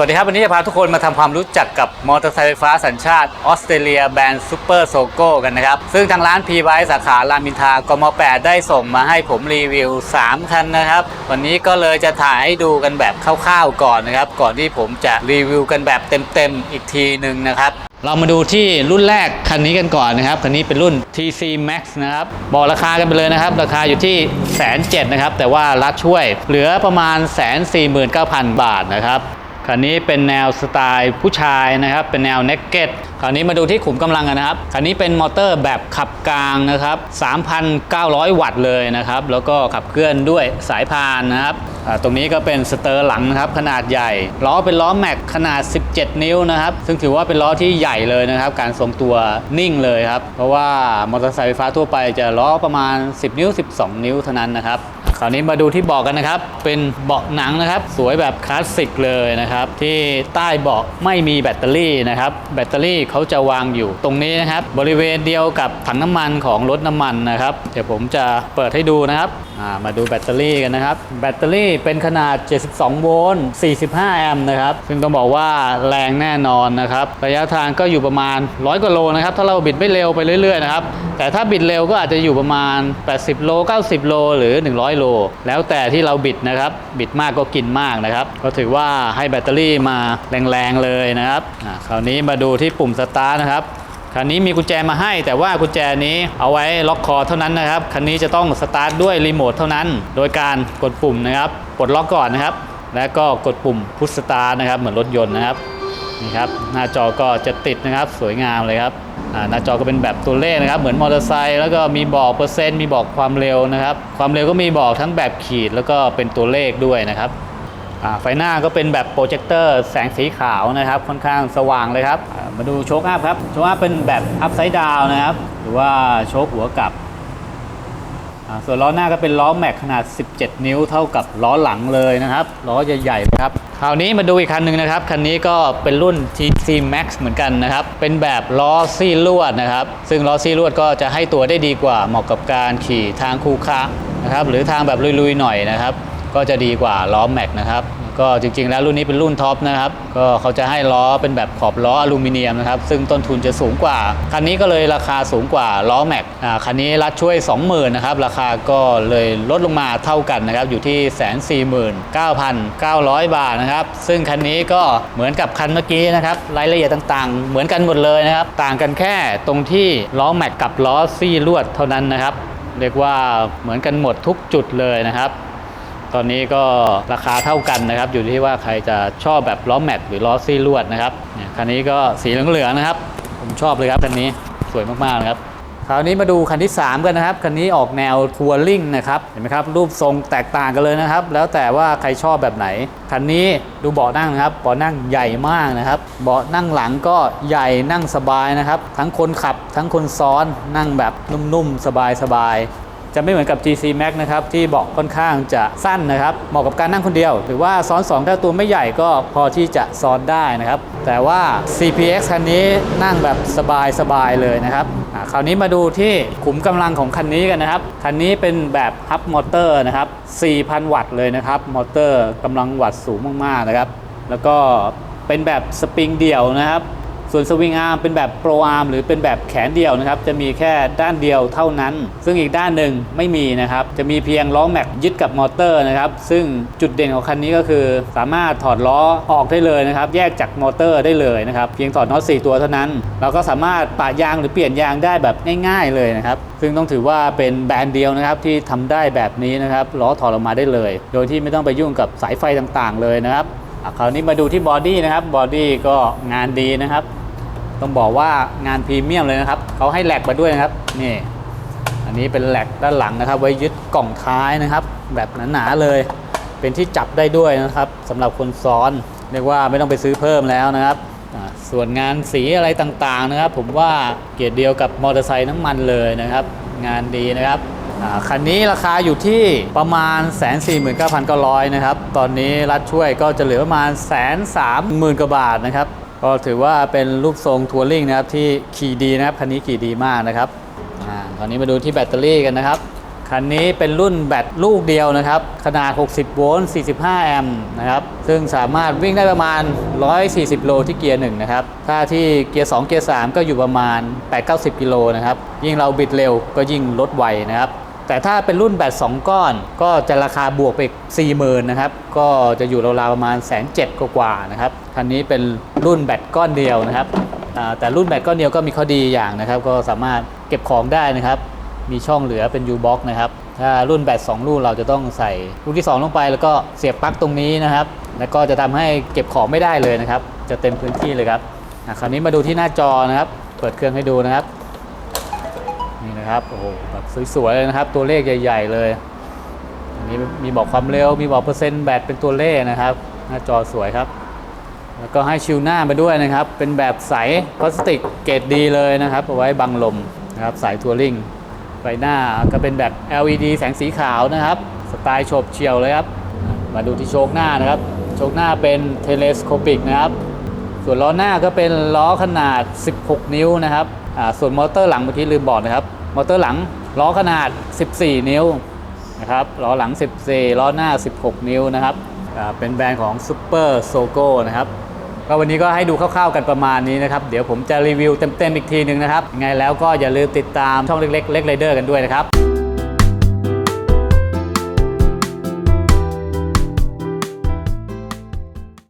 วัสดีครับ วันนี้จะพาทุกคนมาทำความรู้จักกับมอเตอร์ไซค์ไฟฟ้าสัญชาติออสเตรเลียแบรนด์ซูเปอร์โซโก้กันนะครับ ซึ่งทางร้าน p ีไ e สาขารามอินทากม 8 ได้ส่งมาให้ผมรีวิว 3 คันนะครับ วันนี้ก็เลยจะถ่ายให้ดูกันแบบคร่าวๆก่อนนะครับ ก่อนที่ผมจะรีวิวกันแบบเต็มๆอีกทีหนึ่งนะครับเรามาดูที่รุ่นแรกคันนี้กันก่อนนะครับ คันนี้เป็นรุ่น TC Max นะครับ บอกราคากันไปเลยนะครับ ราคาอยู่ที่แสนเนะครับ แต่ว่ารัดช่วยเหลือประมาณ149,000บาทนะครับ คันนี้เป็นแนวสไตล์ผู้ชายนะครับ เป็นแนวเน็กเก็ตคราวนี้มาดูที่ขุมกำลังกันนะครับคันนี้เป็นมอเตอร์แบบขับกลางนะครับ 3,900 วัตต์เลยนะครับ แล้วก็ขับเคลื่อนด้วยสายพานนะครับตรงนี้ก็เป็นสเตอร์หลังนะครับขนาดใหญ่ ล้อเป็นล้อแม็กขนาด 17 นิ้วนะครับ ซึ่งถือว่าเป็นล้อที่ใหญ่เลยนะครับ การทรงตัวนิ่งเลยครับ เพราะว่ามอเตอร์ไซค์ไฟฟ้าทั่วไปจะล้อประมาณ 10 นิ้ว 12 นิ้วเท่านั้นนะครับ คราวนี้มาดูที่เบาะกันนะครับ เป็นเบาะหนังนะครับ สวยแบบคลาสสิกเลยนะครับ ที่ใต้เบาะไม่มีแบตเตอรี่นะครับ แบตเตอรี่เขาจะวางอยู่ตรงนี้นะครับ บริเวณเดียวกับถังน้ำมันของรถน้ำมันนะครับ เดี๋ยวผมจะเปิดให้ดูนะครับ มาดูแบตเตอรี่กันนะครับ แบตเตอรี่เป็นขนาด 72 โวลต์ 45 แอมป์นะครับ ซึ่งต้องบอกว่าแรงแน่นอนนะครับ ระยะทางก็อยู่ประมาณ 100 กว่าโลนะครับ ถ้าเราบิดไม่เร็วไปเรื่อยๆนะครับ แต่ถ้าบิดเร็วก็อาจจะอยู่ประมาณ 80 โล 90 โล หรือ 100 โล แล้วแต่ที่เราบิดนะครับ บิดมากก็กินมากนะครับ ก็ถือว่าให้แบตเตอรี่มาแรงๆเลยนะครับคราวนี้มาดูที่ปุ่มสตาร์ทนะครับ คันนี้มีกุญแจมาให้แต่ว่ากุญแจนี้เอาไว้ล็อกคอเท่านั้นนะครับ คันนี้จะต้องสตาร์ทด้วยรีโมทเท่านั้น โดยการกดปุ่มนะครับปลดล็อกก่อนนะครับ แล้วก็กดปุ่มพุชสตาร์นะครับเหมือนรถยนต์นะครับนี่ครับหน้าจอก็จะติดนะครับสวยงามเลยครับหน้าจอก็เป็นแบบตัวเลขนะครับเหมือนมอเตอร์ไซค์แล้วก็มีบอกเปอร์เซ็นต์มีบอกความเร็วนะครับ ความเร็วก็มีบอกทั้งแบบขีดแล้วก็เป็นตัวเลขด้วยนะครับ ไฟหน้าก็เป็นแบบโปรเจคเตอร์แสงสีขาวนะครับค่อนข้างสว่างเลยครับ มาดูโชคอัพครับ โชคอัพเป็นแบบอัพไซด์ดาวนะครับ หรือว่าโชคหัวกลับ ส่วนล้อหน้าก็เป็นล้อแม็กขนาด 17 นิ้วเท่ากับล้อหลังเลยนะครับ ล้อใหญ่ๆครับ คราวนี้มาดูอีกคันหนึ่งนะครับ คันนี้ก็เป็นรุ่น TC Max เหมือนกันนะครับ เป็นแบบล้อซี่ลวดนะครับ ซึ่งล้อซี่ลวดก็จะให้ตัวได้ดีกว่าเหมาะกับการขี่ทางคูคะนะครับหรือทางแบบลุยๆหน่อยนะครับ ก็จะดีกว่าล้อแม็กนะครับ ก็จริงๆ แล้วรุ่นนี้เป็นรุ่นท็อปนะครับ ก็เขาจะให้ล้อเป็นแบบขอบล้ออลูมิเนียมนะครับ ซึ่งต้นทุนจะสูงกว่า คันนี้ก็เลยราคาสูงกว่าล้อแม็กอ่าคันนี้รัดช่วย 20,000นะครับ ราคาก็เลยลดลงมาเท่ากันนะครับ อยู่ที่149,900บาทนะครับ ซึ่งคันนี้ก็เหมือนกับคันเมื่อกี้นะครับ รายละเอียดต่างๆ เหมือนกันหมดเลยนะครับ ต่างกันแค่ตรงที่ล้อแม็กกับล้อซี่ลวดเท่านั้นนะครับ เรียกว่าเหมือนกันหมดทุกจุดเลยนะครับ ตอนนี้ก็ราคาเท่ากันนะครับ อยู่ที่ว่าใครจะชอบแบบล้อแม็กหรือล้อซี่ลวดนะครับเนี่ยคันนี้ก็สีเหลืองๆนะครับ ผมชอบเลยครับคันนี้สวยมากๆนะครับคราวนี้มาดูคันที่ 3 กันนะครับ คันนี้ออกแนวทัวริงนะครับเห็นไหมครับ รูปทรงแตกต่างกันเลยนะครับ แล้วแต่ว่าใครชอบแบบไหน คันนี้ดูเบาะนั่งนะครับเบาะนั่งใหญ่มากนะครับ เบาะนั่งหลังก็ใหญ่นั่งสบายนะครับ ทั้งคนขับทั้งคนซ้อนนั่งแบบนุ่มๆ สบายๆ จะไม่เหมือนกับ GC Max นะครับที่เบาะค่อนข้างจะสั้นนะครับ เหมาะกับการนั่งคนเดียว หรือว่าซ้อน 2 ถ้าตัวไม่ใหญ่ก็พอที่จะซ้อนได้นะครับ แต่ว่า CPX คันนี้นั่งแบบสบายๆเลยนะครับคราวนี้มาดูที่ขุมกำลังของคันนี้กันนะครับ คันนี้เป็นแบบฮับมอเตอร์นะครับ 4,000 วัตต์เลยนะครับ มอเตอร์กำลังวัตต์สูงมากๆนะครับ แล้วก็เป็นแบบสปริงเดี่ยวนะครับ ส่วนสวิงอาร์มเป็นแบบโปรอาร์มหรือเป็นแบบแขนเดียวนะครับ จะมีแค่ด้านเดียวเท่านั้น ซึ่งอีกด้านหนึ่งไม่มีนะครับ จะมีเพียงล้อแม็กยึดกับมอเตอร์นะครับ ซึ่งจุดเด่นของคันนี้ก็คือ สามารถถอดล้อออกได้เลยนะครับ แยกจากมอเตอร์ได้เลยนะครับ เพียงถอดน็อต4ตัวเท่านั้น เราก็สามารถปะยางหรือเปลี่ยนยางได้แบบง่ายๆเลยนะครับ ซึ่งต้องถือว่าเป็นแบรนด์เดียวนะครับที่ทำได้แบบนี้นะครับ ล้อถอดออกมาได้เลย โดยที่ไม่ต้องไปยุ่งกับสายไฟต่างๆ เลยนะครับคราวนี้มาดูที่บอดี้นะครับ บอดี้ก็งานดีนะครับ ต้องบอกว่างานพรีเมียมเลยนะครับเขาให้แหลกมาด้วยนะครับนี่อันนี้เป็นแหลกด้านหลังนะครับ ไว้ยึดกล่องท้ายนะครับ แบบหนาๆเลย เป็นที่จับได้ด้วยนะครับสำหรับคนซ้อนเรียกว่าไม่ต้องไปซื้อเพิ่มแล้วนะครับส่วนงานสีอะไรต่างๆนะครับ ผมว่าเกียรติเดียวกับมอเตอร์ไซค์น้ำมันเลยนะครับ งานดีนะครับคันนี้ราคาอยู่ที่ประมาณ 149,900 นะครับ ตอนนี้รัฐช่วยก็จะเหลือประมาณ 130,000 กว่าบาทนะครับ ก็ถือว่าเป็นรูปทรงทัวริงนะครับที่ขี่ดีนะครับคันนี้ขี่ดีมากนะครับอ่าคราวนี้มาดูที่แบตเตอรี่กันนะครับคันนี้เป็นรุ่นแบตลูกเดียวนะครับ ขนาด 60 โวลต์ 45 แอมป์นะครับ ซึ่งสามารถวิ่งได้ประมาณ 140 โลที่เกียร์ 1 นะครับ ถ้าที่เกียร์ 2 เกียร์ 3 ก็อยู่ประมาณ 8-90 กิโลนะครับ ยิ่งเราบิดเร็วก็ยิ่งลดไวนะครับ แต่ถ้าเป็นรุ่นแบต2ก้อน ก็จะราคาบวกไปอีก40,000นะครับ ก็จะอยู่ราวๆประมาณแสนเจ็ดกว่าๆนะครับ คันนี้เป็นรุ่นแบตก้อนเดียวนะครับ แต่รุ่นแบตก้อนเดียวก็มีข้อดีอย่างนะครับ ก็สามารถเก็บของได้นะครับ มีช่องเหลือเป็น U-Box นะครับ ถ้ารุ่นแบต2ลูกเราจะต้องใส่ลูกที่ 2 ลงไป แล้วก็เสียบปลั๊กตรงนี้นะครับ แล้วก็จะทำให้เก็บของไม่ได้เลยนะครับ จะเต็มพื้นที่เลยครับอะคราวนี้มาดูที่หน้าจอนะครับ เปิดเครื่องให้ดูนะครับ นี่นะครับโอ้โหแบบสวยๆเลยนะครับ ตัวเลขใหญ่ ๆ เลยอันนี้มีบอกความเร็วมีบอกเปอร์เซ็นต์แบตเป็นตัวเลขนะครับ หน้าจอสวยครับ แล้วก็ให้ชิวหน้ามาด้วยนะครับ เป็นแบบใสพลาสติกเกรดดีเลยนะครับเอาไว้บังลมนะครับสายทัวริงไฟหน้าก็เป็นแบบ LED แสงสีขาวนะครับ สไตล์โฉบเฉี่ยวเลยครับ มาดูที่โชคหน้านะครับ โชคหน้าเป็นเทเลสโคปิกนะครับ ส่วนล้อหน้าก็เป็นล้อขนาด 16 นิ้วนะครับ ส่วนมอเตอร์หลังเมื่อกี้ลืมบอกนะครับ มอเตอร์หลังล้อขนาด 14 นิ้วนะครับล้อหลัง 14 ล้อหน้า 16 นิ้วนะครับเป็นแบรนด์ของ Super Sogo นะครับก็วันนี้ก็ให้ดูคร่าวๆกันประมาณนี้นะครับ เดี๋ยวผมจะรีวิวเต็มๆอีกทีหนึ่งนะครับยังไงแล้วก็อย่าลืมติดตามช่องเล็กๆเล็กไรเดอร์กันด้วยนะครับ